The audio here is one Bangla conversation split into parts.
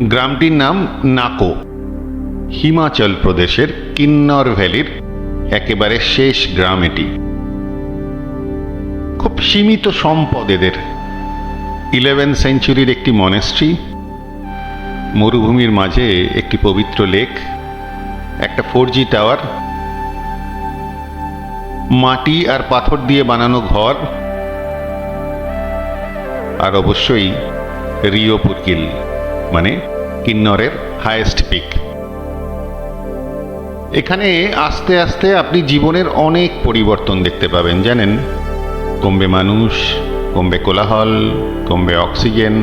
গ্রামটির নাম নাকো। হিমাচল প্রদেশের কিন্নর ভ্যালির একেবারে শেষ গ্রাম এটি। খুব সীমিত সম্পদ এদের। ইলেভেন সেঞ্চুরির একটি মনেস্ট্রি, মরুভূমির মাঝে একটি পবিত্র লেক, একটা ফোর জি টাওয়ার, মাটি আর পাথর দিয়ে বানানো ঘর, আর অবশ্যই রিও পুরকিল। মানে কিন্নরের হায়েস্ট পিক এখানে আস্তে আস্তে আপনি জীবনের অনেক পরিবর্তন দেখতে পাবেন, জানেন? কমবে মানুষ, কমবে কোলাহল, কমবে অক্সিজেন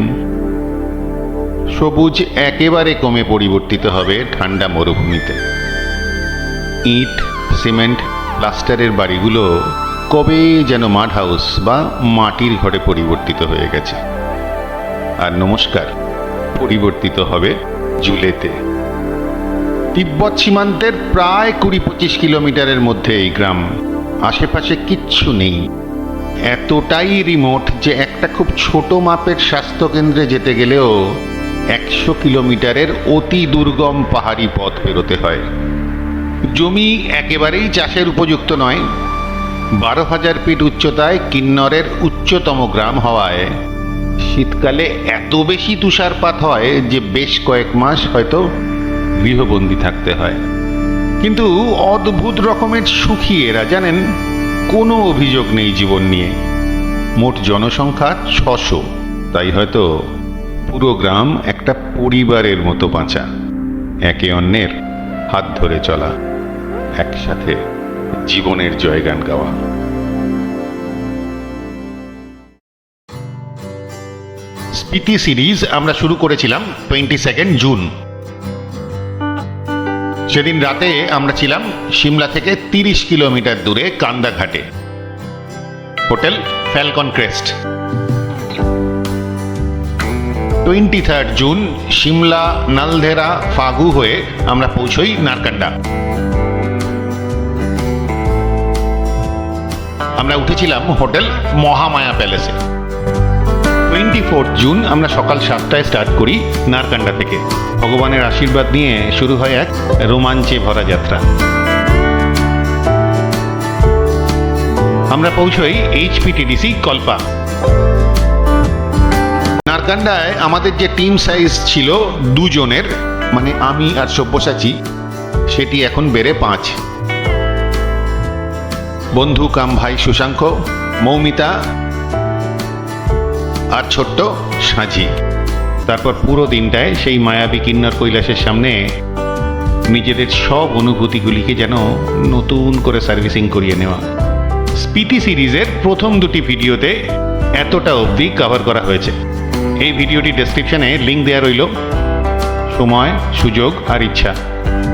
সবুজ একেবারে কমে পরিবর্তিত হবে ঠান্ডা মরুভূমিতে। ইট, সিমেন্ট, প্লাস্টারের বাড়িগুলো কবে যেন মাড হাউস বা মাটির ঘরে পরিবর্তিত হয়ে গেছে। আর নমস্কার। পরিবর্তিত হবে জুলেতে। তিব্বত সীমান্তের প্রায় কুড়ি পঁচিশ কিলোমিটারের মধ্যে এই গ্রাম। আশেপাশে কিচ্ছু নেই। এতটাই রিমোট যে একটা খুব ছোট মাপের স্বাস্থ্যকেন্দ্রে যেতে গেলেও একশো কিলোমিটারের অতি দুর্গম পাহাড়ি পথ পেরোতে হয়। জমি একেবারেই চাষের উপযুক্ত নয়। বারো হাজার ফিট উচ্চতায় কিন্নরের উচ্চতম গ্রাম হওয়ায় শীতকালে এত বেশি তুষারপাত হয় যে বেশ কয়েক মাস হয়তো গৃহবন্দী থাকতে হয়। কিন্তু অদ্ভুত রকমের সুখী এরা, জানেন? কোনো অভিযোগ নেই জীবন নিয়ে। মোট জনসংখ্যা ছশো। তাই হয়তো পুরো গ্রাম একটা পরিবারের মতো বাঁচা। একে অন্যের হাত ধরে চলা, একসাথে জীবনের জয়গান গাওয়া। স্পিতি সিরিজ আমরা শুরু করেছিলাম টোয়েন্টি সেকেন্ড জুন সেদিন রাতে আমরা ছিলাম সিমলা থেকে তিরিশ কিলোমিটার দূরে কান্দাঘাটে। Hotel Falcon Crest twenty third June Shimla, Naldehra, Fagu হয়ে আমরা পৌঁছই নারকান্ডা। আমরা উঠেছিলাম হোটেল মহামায়া প্যালেসে। টোয়েন্টি ফোর্থ জুন আমরা সকাল সাতটায় স্টার্ট করি নারকান্ডা থেকে। ভগবানের আশীর্বাদ নিয়ে শুরু হয় এক রোমাঞ্চে ভরা যাত্রা। আমরা পৌঁছই এইচপিটিডিসি কল্পা। নারকান্ডায় আমাদের যে টিম সাইজ ছিল দুজনের মানে আমি আর সব্যসাচী, সেটি এখন বেড়ে পাঁচ। বন্ধু কাম ভাই সুশাঙ্ক, মৌমিতা আর ছোট্ট সাঁঝি। তারপর পুরো দিনটায় সেই মায়াবী কিন্নর কৈলাসের সামনে নিজেদের সব অনুভূতিগুলিকে যেন নতুন করে সার্ভিসিং করিয়ে নেওয়া। স্পিতি সিরিজের প্রথম দুটি ভিডিওতে এতটা অবধি কভার করা হয়েছে। এই ভিডিওটি ডেসক্রিপশনে লিঙ্ক দেওয়া রইল। সময়, সুযোগ আর ইচ্ছা,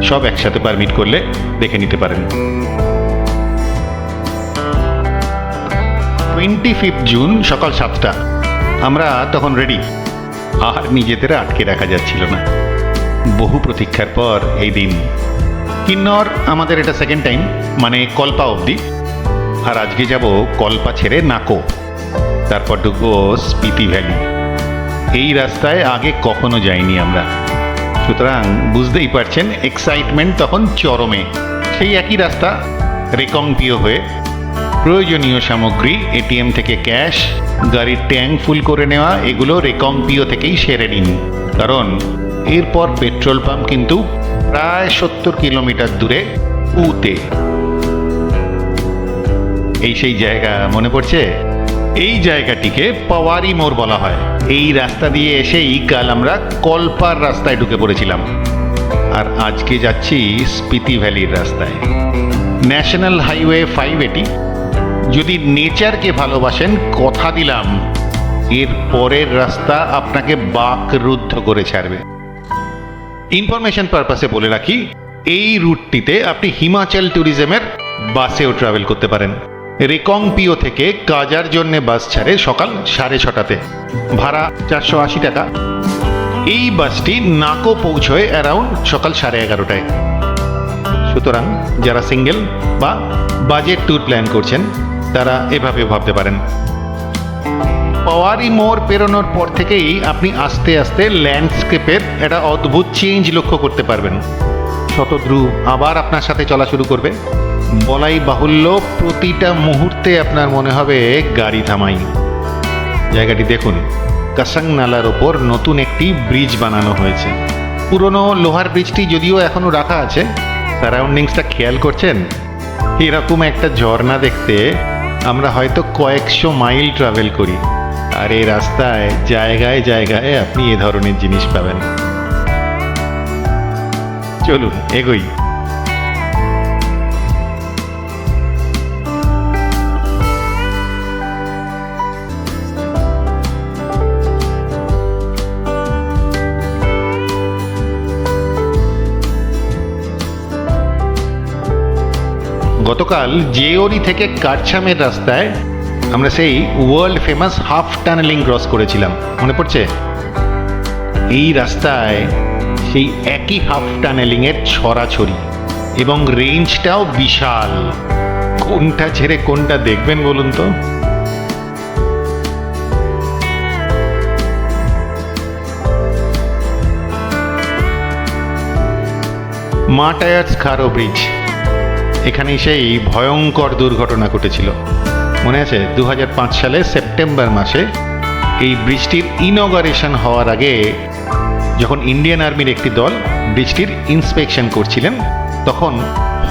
সব একসাথে পারমিট করলে দেখে নিতে পারেন। টোয়েন্টি ফিফথ জুন সকাল সাতটা। আমরা তখন রেডি আর নিজেদের আটকে রাখা যাচ্ছিল না। বহু প্রতীক্ষার পর এই দিন কিন্নর আমাদের এটা সেকেন্ড টাইম মানে কল্পা অবধি। আর আজকে যাব কল্পা ছেড়ে নাকো। তারপর ঢুকবো স্পিতি ভ্যালি। এই রাস্তায় আগে কখনো যাইনি আমরা। সুতরাং বুঝতেই পারছেন এক্সাইটমেন্ট তখন চরমে। সেই একই রাস্তা রেকং পিও হয়ে প্রয়োজনীয় সামগ্রী, এটিএম থেকে ক্যাশ, গাড়ির ট্যাঙ্ক ফুল করে নেওয়া, এগুলো রেকম্পিও থেকেই সেরে নিন। কারণ এরপর পেট্রোল পাম্প কিন্তু প্রায় সত্তর কিলোমিটার দূরে উতে। এই সেই জায়গা, মনে পড়ছে? এই জায়গাটিকে পাওয়ারি মোড় বলা হয়। এই রাস্তা দিয়ে এসেই কাল আমরা কল্পার রাস্তায় ঢুকে পড়েছিলাম। আর আজকে যাচ্ছি স্পিতি ভ্যালির রাস্তায়। ন্যাশনাল হাইওয়ে ফাইভ এটি যদি নেচারকে ভালোবাসেন, কথা দিলাম, এর পরের রাস্তা আপনাকে বাকরুদ্ধ করে ছাড়বে। ইনফরমেশন পারপাসে বলে রাখি, এই রুটটিতে আপনি হিমাচল ট্যুরিজমের বাসেও ট্রাভেল করতে পারেন। রেকং পিও থেকে কাজার জন্য বাস ছাড়ে সকাল সাড়ে ছটাতে। ভাড়া চারশো আশি টাকা। এই বাসটি নাকো পৌঁছয় অ্যারাউন্ড সকাল সাড়ে এগারোটায়। সুতরাং যারা সিঙ্গেল বা বাজেট ট্যুর প্ল্যান করছেন তারা এভাবে ভাবতে পারেন। পাওয়ারি মোড় পেরোনোর পর থেকেই আপনি আস্তে আস্তে ল্যান্ডস্কেপের একটা অদ্ভুত চেঞ্জ লক্ষ্য করতে পারবেন। শতদ্রু আবার আপনার সাথে চলা শুরু করবে। বলাই বাহুল্য প্রতিটা মুহূর্তে আপনার মনে হবে গাড়ি থামাই। জায়গাটি দেখুন, কাসাং নালার ওপর নতুন একটি ব্রিজ বানানো হয়েছে। পুরনো লোহার ব্রিজটি যদিও এখনও রাখা আছে, সারাউন্ডিংসটা খেয়াল করছেন? এরকম একটা ঝর্ণা দেখতে আমরা হয়তো কয়েকশো মাইল ট্রাভেল করি, আর এই রাস্তায় জায়গায় জায়গায় আপনি এ ধরনের জিনিস পাবেন। চলুন, এগোই। গতকাল জেওরি থেকে কারছামের রাস্তায় আমরা সেই world famous half tunnelling cross করেছিলাম। মনে পড়ছে? এই রাস্তায় সেই একই হাফ টানেলিং এর ছড়াছড়ি এবং রেঞ্জটাও বিশাল। কোনটা ছেড়ে কোনটা দেখবেন বলুন তো? মা টায়ার্স খারো ব্রিজ এখানেই সেই ভয়ঙ্কর দুর্ঘটনা ঘটেছিল। মনে আছে দু হাজার পাঁচ সালে সেপ্টেম্বর মাসে এই ব্রিজটির ইনগারেশন হওয়ার আগে যখন ইন্ডিয়ান আর্মির একটি দল ব্রিজটির ইন্সপেকশন করছিলেন, তখন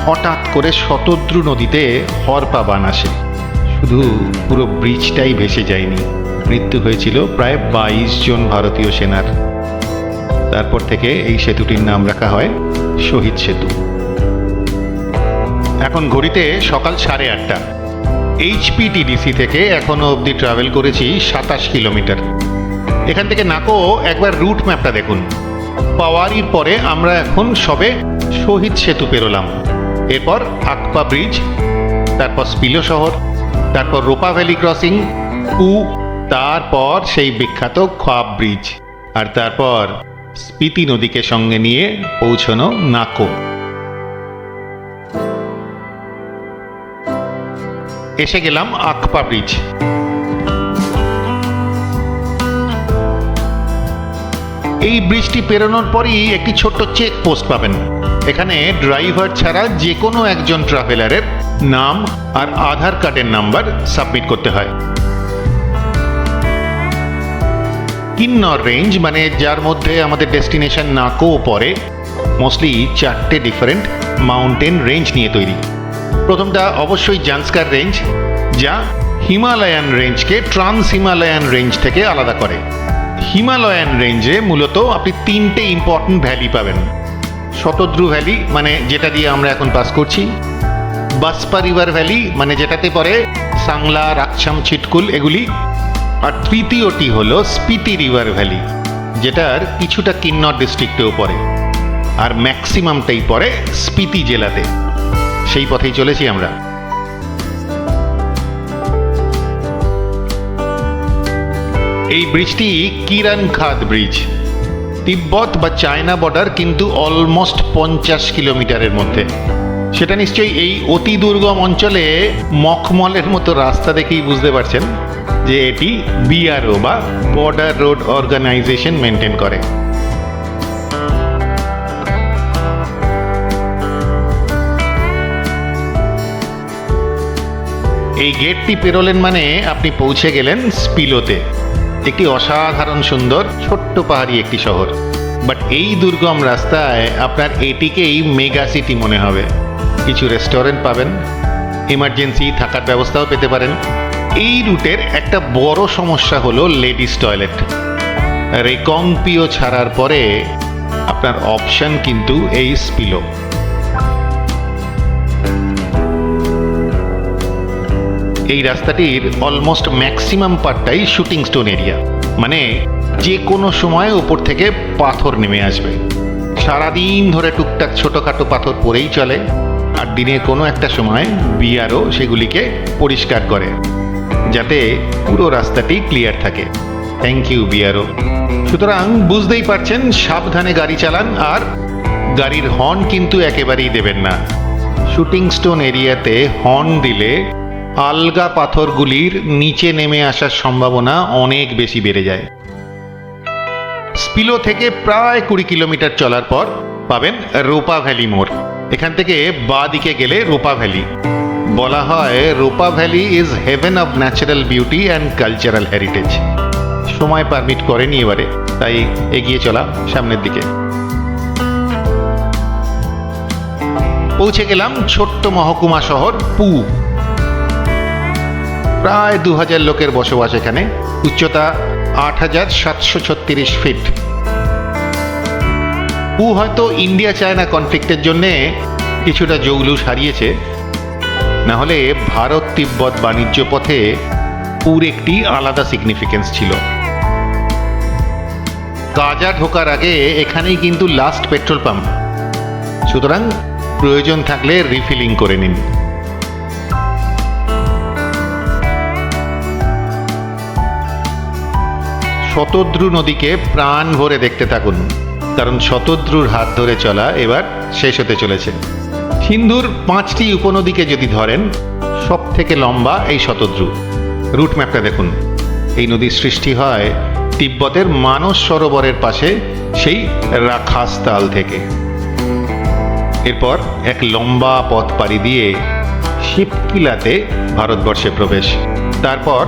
হঠাৎ করে শতদ্রু নদীতে হরপা বান আসে। শুধু পুরো ব্রিজটাই ভেসে যায়নি। মৃত্যু হয়েছিল প্রায় বাইশ জন ভারতীয় সেনার। তারপর থেকে এই সেতুটির নাম রাখা হয় শহীদ সেতু। এখন ঘড়িতে সকাল সাড়ে আটটা। এইচপিটিডিসি থেকে এখনও অবধি ট্রাভেল করেছি সাতাশ কিলোমিটার। এখান থেকে নাকো একবার রুট ম্যাপটা দেখুন। পাওয়ারির পরে আমরা এখন সবে শহীদ সেতু পেরোলাম। এরপর আকপা ব্রিজ, তারপর স্পিলো শহর, তারপর রোপা ভ্যালি ক্রসিং, উ, তারপর সেই বিখ্যাত খোয়াব ব্রিজ, আর তারপর স্পিতি নদীকে সঙ্গে নিয়ে পৌঁছনো নাকো। এসে গেলাম আকপা ব্রিজ এই ব্রিজটি পেরোনোর পরই একটি ছোট্ট চেক পোস্ট পাবেন। এখানে ড্রাইভার ছাড়া যে কোনো একজন ট্রাভেলারের নাম আর আধার কার্ডের নাম্বার সাবমিট করতে হয়। কিন্নর রেঞ্জ মানে যার মধ্যে আমাদের ডেস্টিনেশন নাকো পড়ে। মোস্টলি চারটে ডিফারেন্ট মাউন্টেন রেঞ্জ নিয়ে তৈরি। প্রথমটা অবশ্যই জান্সকার রেঞ্জ যা হিমালয়ান রেঞ্জকে ট্রান্স হিমালয়ান রেঞ্জ থেকে আলাদা করে। হিমালয়ান রেঞ্জে মূলত আপনি তিনটে ইম্পর্টেন্ট ভ্যালি পাবেন। শতদ্রু ভ্যালি মানে যেটা দিয়ে আমরা এখন পাস করছি। বাসপা রিভার ভ্যালি মানে যেটাতে পড়ে সাংলা রাকছাম ছিটকুল এগুলি। আর তৃতীয়টি হলো স্পিতি রিভার ভ্যালি যেটার কিছুটা কিন্নর ডিস্ট্রিক্টেও পড়ে। আর ম্যাক্সিমামটাই পড়ে স্পিতি জেলাতে। সেই পথেই চলেছি আমরা। এই ব্রিজটি কিরান খাদ ব্রিজ তিব্বত বা চায়না বর্ডার কিন্তু অলমোস্ট পঞ্চাশ কিলোমিটারের মধ্যে। সেটা নিশ্চয়ই এই অতি দুর্গম অঞ্চলে মখমলের মতো রাস্তা দেখেই বুঝতে পারছেন যে এটি বিআরও বা বর্ডার রোড অর্গানাইজেশন মেনটেন করে। এই গেটটি পেরোলেন মানে আপনি পৌঁছে গেলেন স্পিলোতে। একটি অসাধারণ সুন্দর ছোট্ট পাহাড়ি একটি শহর। বাট এই দুর্গম রাস্তায় আপনার এটিকেই মেগা সিটি মনে হবে। কিছু রেস্টুরেন্ট পাবেন এমার্জেন্সি থাকার ব্যবস্থাও পেতে পারেন। এই রুটের একটা বড় সমস্যা হলো লেডিস টয়লেট। রেকংপিও ছাড়ার পরে আপনার অপশন কিন্তু এই স্পিলো। এই রাস্তাটির অলমোস্ট ম্যাক্সিমাম পার্টটাই শুটিং স্টোন এরিয়া মানে যে কোনো সময় ওপর থেকে পাথর নেমে আসবে। সারাদিন ধরে টুকটাক ছোটোখাটো পাথর পড়েই চলে। আর দিনের কোনো একটা সময় বিআরও সেগুলিকে পরিষ্কার করে। যাতে পুরো রাস্তাটি ক্লিয়ার থাকে। থ্যাংক ইউ বিআরও সুতরাং বুঝতেই পারছেন, সাবধানে গাড়ি চালান আর গাড়ির হর্ন কিন্তু একেবারেই দেবেন না। শুটিং স্টোন এরিয়াতে হর্ন দিলে আলগা পাথরগুলির নিচে নেমে আসার সম্ভাবনা অনেক বেশি বেড়ে যায়। স্পিলো থেকে প্রায় কুড়ি কিলোমিটার চলার পর পাবেন রোপা ভ্যালি মোড়। এখান থেকে বা দিকে গেলে রোপা ভ্যালি। বলা হয় Ropa valley is heaven of natural beauty and cultural heritage. সময় পারমিট করেনি এবারে, তাই এগিয়ে চলা সামনের দিকে। পৌঁছে গেলাম ছোট্ট মহকুমা শহর পু। প্রায় দু হাজার লোকের বসবাস এখানে। উচ্চতা আট হাজার সাতশো ছত্রিশ ফিট। পু হয়তো ইন্ডিয়া চায়না কনফ্লিক্টের জন্যে কিছুটা জৌলুস হারিয়েছে। না হলে ভারত তিব্বত বাণিজ্য পথে পুর একটি আলাদা সিগনিফিকেন্স ছিল। কাজা ঢোকার আগে এখানেই কিন্তু লাস্ট পেট্রোল পাম্প সুতরাং প্রয়োজন থাকলে রিফিলিং করে নিন। শতদ্রু নদীকে প্রাণ ভরে দেখতে থাকুন, কারণ শতদ্রুর হাত ধরে চলা এবার শেষ হতে চলেছে। সিন্ধুর পাঁচটি উপনদীকে যদি ধরেন সব থেকে লম্বা এই শতদ্রু। রুট ম্যাপটা দেখুন। এই নদীর সৃষ্টি হয় তিব্বতের মানস সরোবরের পাশে সেই রাখাস তাল থেকে। এরপর এক লম্বা পথ পাড়ি দিয়ে শিবকিলাতে ভারতবর্ষে প্রবেশ। তারপর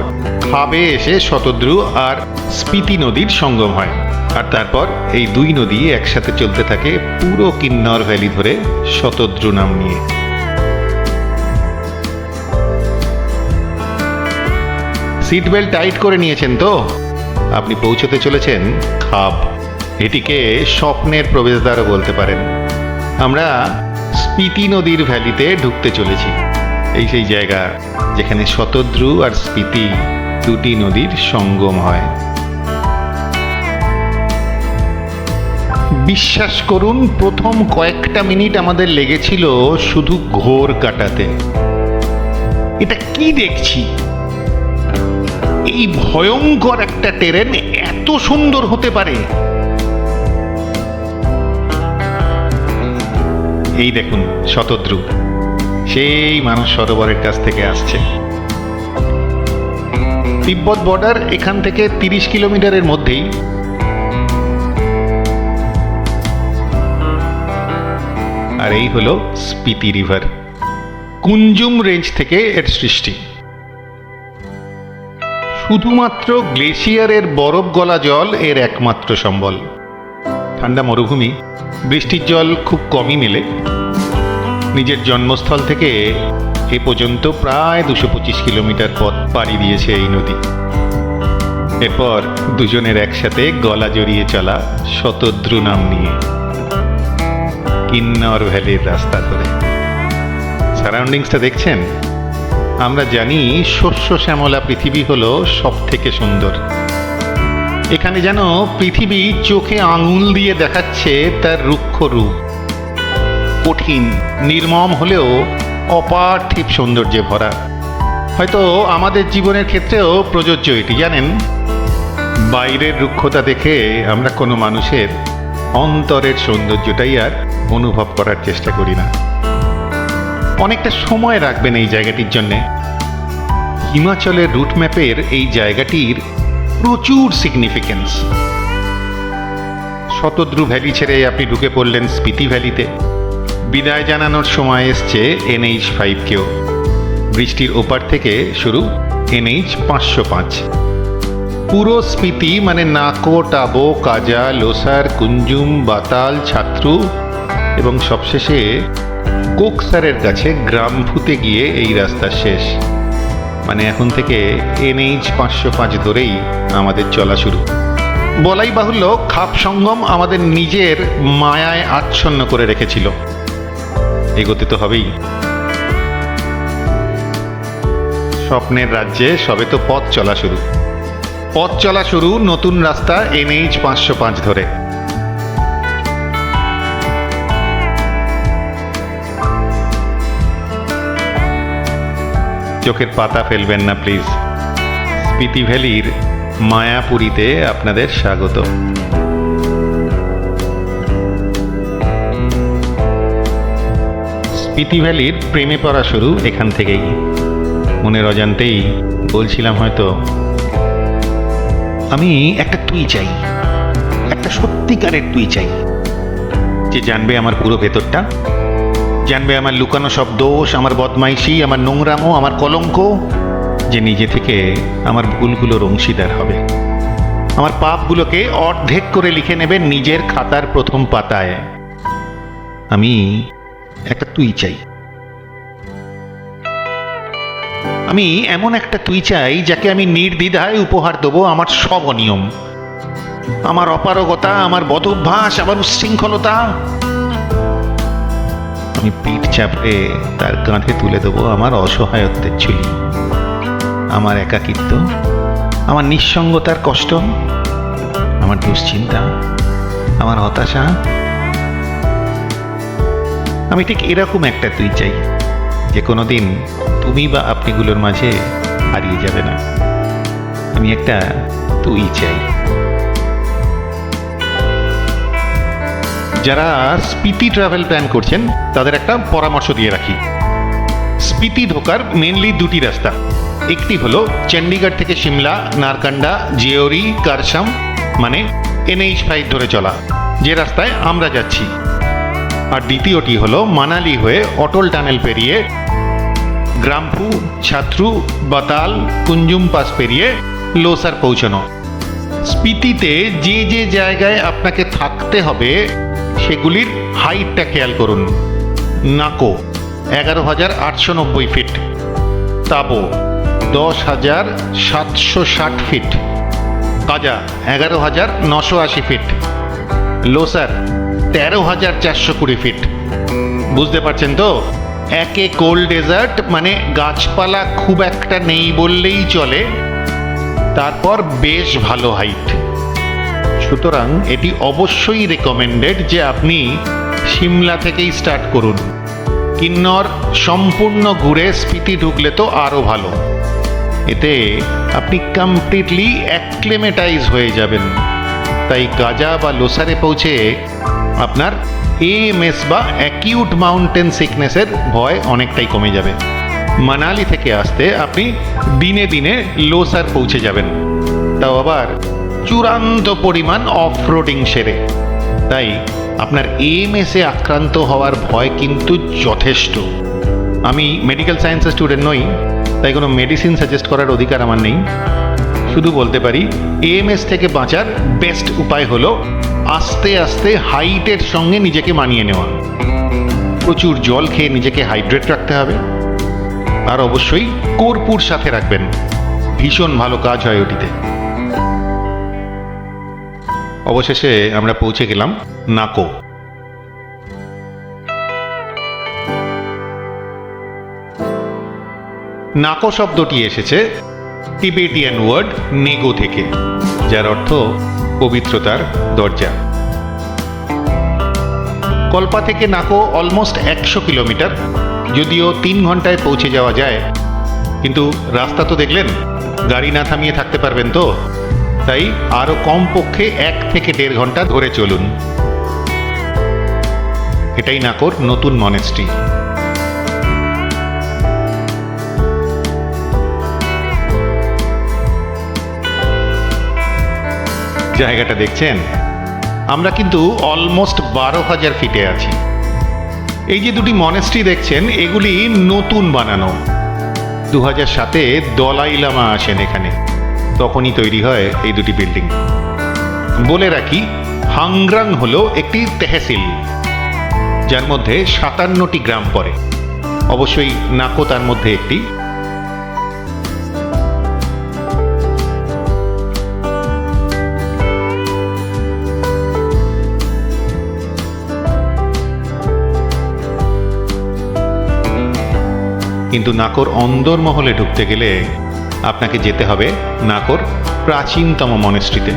খাবে এসে শতদ্রু আর স্পিতি নদীর সঙ্গম হয়। আর তারপর এই দুই নদী একসাথে চলতে থাকে পুরো কিন্নর ভ্যালি ধরে শতদ্রু নাম নিয়ে। সিট বেল্ট টাইট করে নিয়েছেন তো? আপনি পৌঁছতে চলেছেন খাব এটিকে স্বপ্নের প্রবেশদ্বারও বলতে পারেন। আমরা স্পিতি নদীর ভ্যালিতে ঢুকতে চলেছি। এই সেই জায়গা যেখানে শতদ্রু আর স্পিতি দুটি নদীর সঙ্গম হয়। বিশ্বাস করুন, প্রথম কয়েকটা মিনিট আমাদের লেগেছিল শুধু ঘোর কাটাতে। এটা কি দেখছি? এই ভয়ঙ্কর একটা টেরেন এত সুন্দর হতে পারে। এই দেখুন, শতদ্রু। সেই মানুষ সরোবরের কাছ থেকে আসছে। তিব্বত বর্ডার এখান থেকে তিরিশ কিলোমিটারের মধ্যেই। আর এই হলো স্পিতি রিভার। কুঞ্জুম রেঞ্জ থেকে এর সৃষ্টি। শুধুমাত্র গ্লেশিয়ারের বরফ গলা জল এর একমাত্র সম্বল। ঠান্ডা মরুভূমি, বৃষ্টির জল খুব কমই মেলে। নিজের জন্মস্থল থেকে এ পর্যন্ত প্রায় দুশো পঁচিশ কিলোমিটার পথ পাড়ি দিয়েছে এই নদী। এরপর দুজনের একসাথে গলা জড়িয়ে চলা শতদ্রু নাম নিয়ে কিন্নর ভ্যালির রাস্তা ধরে। সারাউন্ডিংসটা দেখছেন? আমরা জানি শস্য শ্যামলা পৃথিবী হল সব থেকে সুন্দর। এখানে যেন পৃথিবী চোখে আঙুল দিয়ে দেখাচ্ছে তার রুক্ষ রূপ। কঠিন, নির্মম হলেও অপার্থিব সৌন্দর্যে ভরা। হয়তো আমাদের জীবনের ক্ষেত্রেও প্রযোজ্য এটি, জানেন? বাইরের রুক্ষতা দেখে আমরা কোনো মানুষের অন্তরের সৌন্দর্যটাই আর অনুভব করার চেষ্টা করি না। অনেকটা সময় রাখবেন এই জায়গাটির জন্যে। হিমাচলের রুট ম্যাপের এই জায়গাটির প্রচুর সিগনিফিকেন্স শতদ্রু ভ্যালি ছেড়ে আপনি ঢুকে পড়লেন স্পিতি ভ্যালিতে। বিদায় জানানোর সময় এসছে এনএইচ ফাইভ কেও। বৃষ্টির ওপার থেকে শুরু এনএইচ পাঁচশো পাঁচ। পুরো স্পিতি মানে নাকো, টাবো, কাজা, লোসার, কুঞ্জুম, বাতাল, ছাত্রু এবং সবশেষে কোকসারের কাছে গ্রাম ভূতে গিয়ে এই রাস্তা শেষ। মানে এখন থেকে এনএইচ পাঁচশো পাঁচ ধরেই আমাদের চলা শুরু। বলাই বাহুল্য খাপ সঙ্গম আমাদের নিজের মায়ায় আচ্ছন্ন করে রেখেছিল। এগোতে তো হবেই। স্বপ্নের রাজ্যে সবে তো পথ চলা শুরু। পথ চলা শুরু নতুন রাস্তা এনএইচ পাঁচশো পাঁচ ধরে। চোখের পাতা ফেলবেন না, প্লিজ। স্পিতি ভ্যালির মায়াপুরীতে আপনাদের স্বাগত। স্পিতি ভ্যালির প্রেমে পড়া শুরু এখান থেকেই। মনের অজান্তেই বলছিলাম হয়তো, আমি একটা তুই চাই, একটা সত্যিকারের তুই চাই। যে জানবে আমার পুরো ভেতরটা, জানবে আমার লুকানো সব দোষ, আমার বদমাইশি, আমার নোংরামো, আমার কলঙ্ক, যে নিজে থেকে আমার ভুলগুলোর অংশীদার হবে। আমার পাপগুলোকে অর্ধেক করে লিখে নেবে নিজের খাতার প্রথম পাতায়। আমি একটা তুই চাই। আমি এমন একটা তুই চাই, যাকে আমি নির্দ্বিধায় উপহার দেবো আমার সব অনিয়ম। আমার অপারগতা, আমার বদভ্যাস, আমার উচ্ছৃঙ্খলতা। আমি পিঠ চাপড়ে তার কাঁধে তুলে দেবো আমার অসহায়ত্বের ছুলি আমার একাকিত্ব, আমার নিঃসঙ্গতার কষ্ট, আমার দুশ্চিন্তা, আমার হতাশা আমি ঠিক এরকম একটা তুই চাই, যে কোনো দিন তুমি বা আপনিগুলোর মাঝে হারিয়ে যাবে না। আমি একটা তুই চাই। যারা স্পিতি ট্রাভেল প্ল্যান করছেন, তাদের একটা পরামর্শ দিয়ে রাখি। স্পিতি ঢোকার মেনলি দুটি রাস্তা। একটি হলো চণ্ডীগড় থেকে সিমলা, নারকান্ডা, জিওরি, কারসাম মানে এনএইচ ফাইভ ধরে চলা। যে রাস্তায় আমরা যাচ্ছি। আর দ্বিতীয়টি হলো মানালি হয়ে অটল টানেল পেরিয়ে গ্রামফু, ছাত্রু, বাতাল, কুঞ্জুম পাস পেরিয়ে লোসার পৌঁছানো। স্পিতিতে যে যে জায়গায় আপনাকে থাকতে হবে, সেগুলির হাইটটা খেয়াল করুন। নাকো, এগারো হাজার আটশো নব্বই ফিট। তাবো, দশ হাজার সাতশো ষাট ফিট। কাজা, এগারো হাজার নশো আশি ফিট। লোসার তেরো হাজার চারশো কুড়ি ফিট। বুঝতে পারছেন তো? একে কোল্ড ডেজার্ট মানে গাছপালা খুব একটা নেই বললেই চলে। তারপর বেশ ভালো হাইট। সুতরাং এটি অবশ্যই রেকমেন্ডেড যে আপনি সিমলা থেকেই স্টার্ট করুন। কিন্নর সম্পূর্ণ ঘুরে স্পিতি ঢুকলে তো আরও ভালো। এতে আপনি কমপ্লিটলি অ্যাক্লেমেটাইজ হয়ে যাবেন। তাই গাজা বা লোসারে পৌঁছে আপনার এএমএস বা অ্যাকিউট মাউন্টেন সিকনেসের ভয় অনেকটাই কমে যাবে। মানালি থেকে আসতে আপনি দিনে দিনে লোসার পৌঁছে যাবেন। তাও আবার চূড়ান্ত পরিমাণ অফ রোডিং সেরে। তাই আপনার এএমএসে আক্রান্ত হওয়ার ভয় কিন্তু যথেষ্ট। আমি মেডিকেল সায়েন্সের স্টুডেন্ট নই, তাই কোনো মেডিসিন সাজেস্ট করার অধিকার আমার নেই। শুধু বলতে পারি এএমএস থেকে বাঁচার বেস্ট উপায় হলো আস্তে আস্তে হাইটের সঙ্গে নিজেকে মানিয়ে নেওয়া। প্রচুর জল খেয়ে নিজেকে হাইড্রেট রাখতে হবে। আর অবশ্যই কর্পূর সাথে রাখবেন। ভীষণ ভালো কাজ হয় ওটিতে। অবশেষে আমরা পৌঁছে গেলাম নাকো। নাকো শব্দটি এসেছে টিবেটিয়ান ওয়ার্ড নেগো থেকে, যার অর্থ পবিত্রতার দরজা। কল্পা থেকে নাকো অলমোস্ট একশো কিলোমিটার, যদিও তিন ঘন্টায় পৌঁছে যাওয়া যায়। কিন্তু রাস্তা তো দেখলেন, গাড়ি না থামিয়ে থাকতে পারবেন তো। তাই আরও কমপক্ষে এক থেকে দেড় ঘণ্টা ধরে চলুন। এটাই নাকোর নতুন মনেস্ট্রি। জায়গাটা দেখছেন? আমরা কিন্তু অলমোস্ট বারো হাজার ফিটে আছি। এই যে দুটি মনেস্ট্রি দেখছেন, এগুলি নতুন বানানো। দু হাজার সাতে দলাই লামা আসেন এখানে। তখনই তৈরি হয় এই দুটি বিল্ডিং বলে রাখি হাংগ্রাং হল একটি তেহসিল, যার মধ্যে সাতান্নটি গ্রাম পড়ে। অবশ্যই নাকো তার মধ্যে একটি। কিন্তু নাকর অন্দরমহলে ঢুকতে গেলে আপনাকে যেতে হবে নাকর প্রাচীনতম মনেস্ট্রিতে।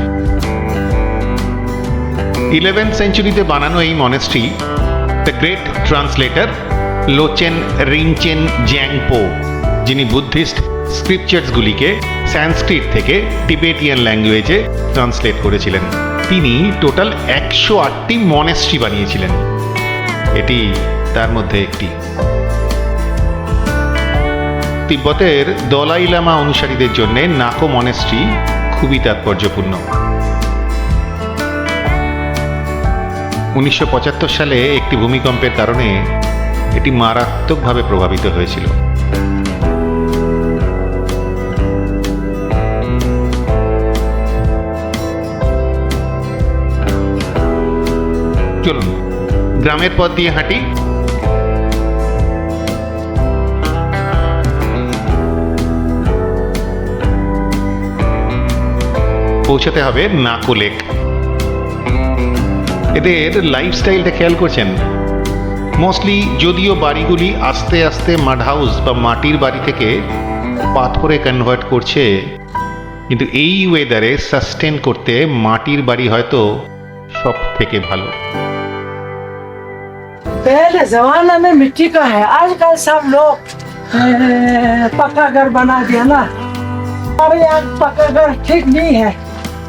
ইলেভেন্থ সেঞ্চুরিতে বানানো এই monastery the great translator Lochen Rinchen Zangpo, যিনি বুদ্ধিস্ট স্ক্রিপচার্সগুলিকে সংস্কৃত থেকে টিবেটিয়ান ল্যাঙ্গুয়েজে ট্রান্সলেট করেছিলেন। তিনি টোটাল একশো আটটি মনেস্ট্রি বানিয়েছিলেন। এটি তার মধ্যে একটি। তিব্বতের দলাই লামা অনুসারীদের জন্য নাকো মনেস্ট্রি খুবই তাৎপর্যপূর্ণ। উনিশশো পঁচাত্তর সালে একটি ভূমিকম্পের কারণে এটি মারাত্মকভাবে প্রভাবিত হয়েছিল। চলুন, গ্রামের পথ দিয়ে হাঁটি। পৌঁছাতে হবে নাকো লেক এদের লাইফস্টাইলটা খেয়াল করছেন মোস্টলি যদিও বাড়িগুলি আস্তে আস্তে মাড হাউস বা মাটির বাড়ি থেকে পাথরে কনভার্ট করছে কিন্তু এই ওয়েদারে সাস্টেন করতে মাটির বাড়ি হয়তো সব থেকে ভালো पहले जमाना में मिट्टी का है आजकल सब लोग ए, पक्का घर बना दिया ना हमारे यहाँ पक्का घर ठीक नहीं है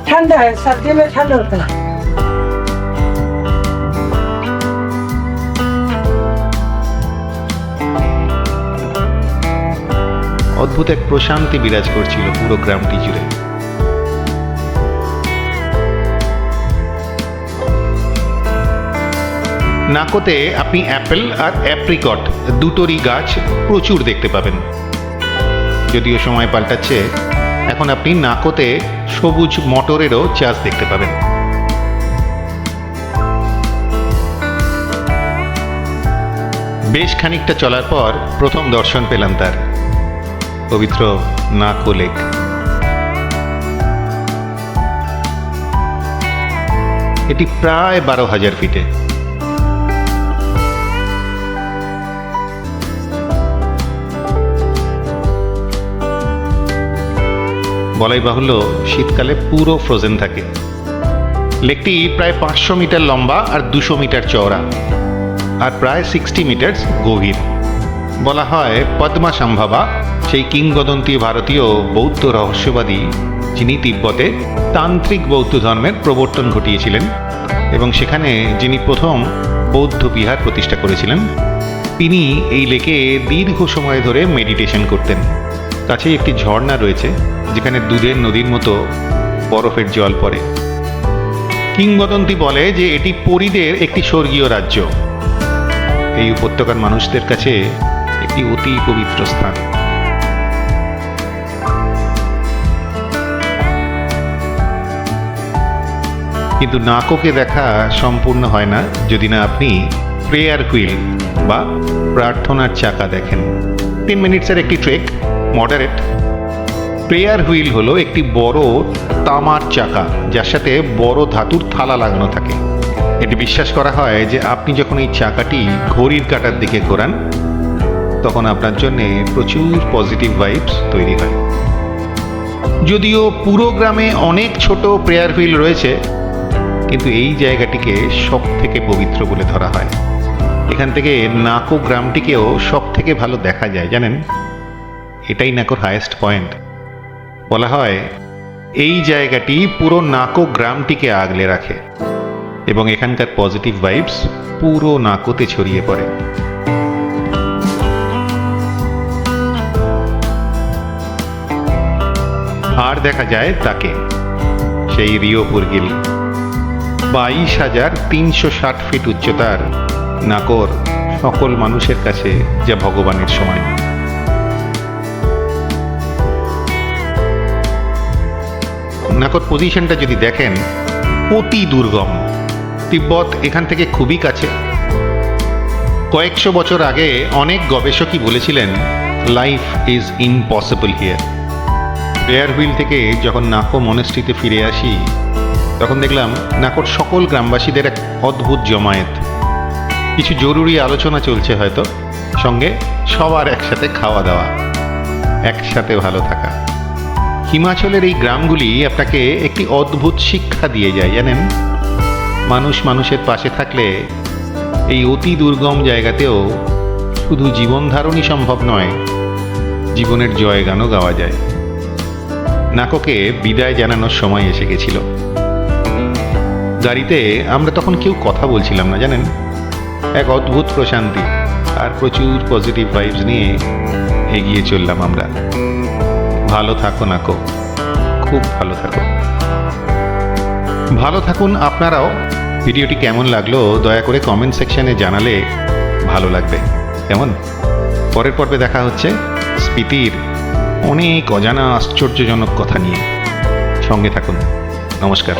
ठंडा है सर्दी में ठंड होता है অদ্ভুত এক প্রশান্তি বিরাজ করছিল পুরো গ্রামটি জুড়ে নাকোতে আপনি অ্যাপেল আর অ্যাপ্রিকট দুটোরই গাছ প্রচুর দেখতে পাবেন যদিও সময় পাল্টাচ্ছে এখন আপনি নাকোতে সবুজ মটরেরও চাষ দেখতে পাবেন। বেশ খানিকটা চলার পর প্রথম দর্শন পেলাম তার। পবিত্র নাকো লেক। এটি প্রায় বারো হাজার ফিটে। বলাই বাহুল্য, শীতকালে পুরো ফ্রোজেন থাকে। লেকটি প্রায় পাঁচশো মিটার লম্বা আর দুশো মিটার চওড়া, আর প্রায় সিক্সটি মিটার গভীর। বলা হয় পদ্মা সম্ভবা সেই কিংবদন্তি ভারতীয় বৌদ্ধ রহস্যবাদী, যিনি তিব্বতে তান্ত্রিক বৌদ্ধ ধর্মের প্রবর্তন ঘটিয়েছিলেন, এবং সেখানে যিনি প্রথম বৌদ্ধ বিহার প্রতিষ্ঠা করেছিলেন, তিনি এই লেকে দীর্ঘ সময় ধরে মেডিটেশন করতেন। কাছেই একটি ঝর্ণা রয়েছে, যেখানে দুধের নদীর মতো বরফের জল পড়ে। কিংবদন্তি বলে যে এটি পরীদের একটি স্বর্গীয় রাজ্য। এই উপত্যকার মানুষদের কাছে একটি অতি পবিত্র স্থান। কিন্তু নাকোকে দেখা সম্পূর্ণ হয় না, যদি না আপনি প্রেয়ার হুইল বা প্রার্থনার চাকা দেখেন। তিন মিনিটসের একটি ট্রেক মডারেট প্রেয়ার হুইল হলো একটি বড় তামার চাকা, যার সাথে বড় ধাতুর থালা লাগানো থাকে। এটি বিশ্বাস করা হয় যে আপনি যখন এই চাকাটি ঘড়ির কাটার দিকে ঘোরান, তখন আপনার জন্য প্রচুর পজিটিভ ভাইবস তৈরি হয়। যদিও পুরো গ্রামে অনেক ছোট প্রেয়ার হুইল রয়েছে, কিন্তু এই জায়গাটিকে সব থেকে পবিত্র বলে ধরা হয়। এখান থেকে নাকো গ্রামটিকেও সব থেকে ভালো দেখা যায়, জানেন? এটাই নাকোর হায়েস্ট পয়েন্ট বলা হয়, এই জায়গাটি পুরো নাকো গ্রামটিকে আগলে রাখে এবং এখানকার পজিটিভ ভাইবস পুরো নাকোতে ছড়িয়ে পড়ে। আর দেখা যায় তাকে, সেই রিও পুরগিল। বাইশ হাজার তিনশো ষাট ফিট উচ্চতার নাকর সকল মানুষের কাছে যা ভগবানের সময়। নাকর পজিশনটা যদি দেখেন, অতি দুর্গম। তিব্বত এখান থেকে খুবই কাছে। কয়েকশো বছর আগে অনেক গবেষকই বলেছিলেন লাইফ ইজ ইম্পসিবল হিয়ার বেয়ার হুইল থেকে যখন নাকো মনেস্ট্রিতে ফিরে আসি, তখন দেখলাম নাকোর সকল গ্রামবাসীদের এক অদ্ভুত জমায়েত। কিছু জরুরি আলোচনা চলছে হয়তো, সঙ্গে সবার একসাথে খাওয়া দাওয়া, একসাথে ভালো থাকা। হিমাচলের এই গ্রামগুলি আপনাকে একটি অদ্ভুত শিক্ষা দিয়ে যায়, জানেন? মানুষ মানুষের পাশে থাকলে এই অতি দুর্গম জায়গাতেও শুধু জীবন ধারণই সম্ভব নয়, জীবনের জয়গানও গাওয়া যায়। নাকোকে বিদায় জানানোর সময় এসে গেছিল। গাড়িতে আমরা তখন কেউ কথা বলছিলাম না, জানেন? এক অদ্ভুত প্রশান্তি আর প্রচুর পজিটিভ ভাইবস নিয়ে এগিয়ে চললাম আমরা। ভালো থাকো নাকো খুব ভালো থাকো। ভালো থাকুন আপনারাও। ভিডিওটি কেমন লাগল দয়া করে কমেন্ট সেকশনে জানালে ভালো লাগবে। কেমন? পরের পর্বে দেখা হচ্ছে স্পিতির অনেক অজানা আশ্চর্যজনক কথা নিয়ে। সঙ্গে থাকুন। নমস্কার।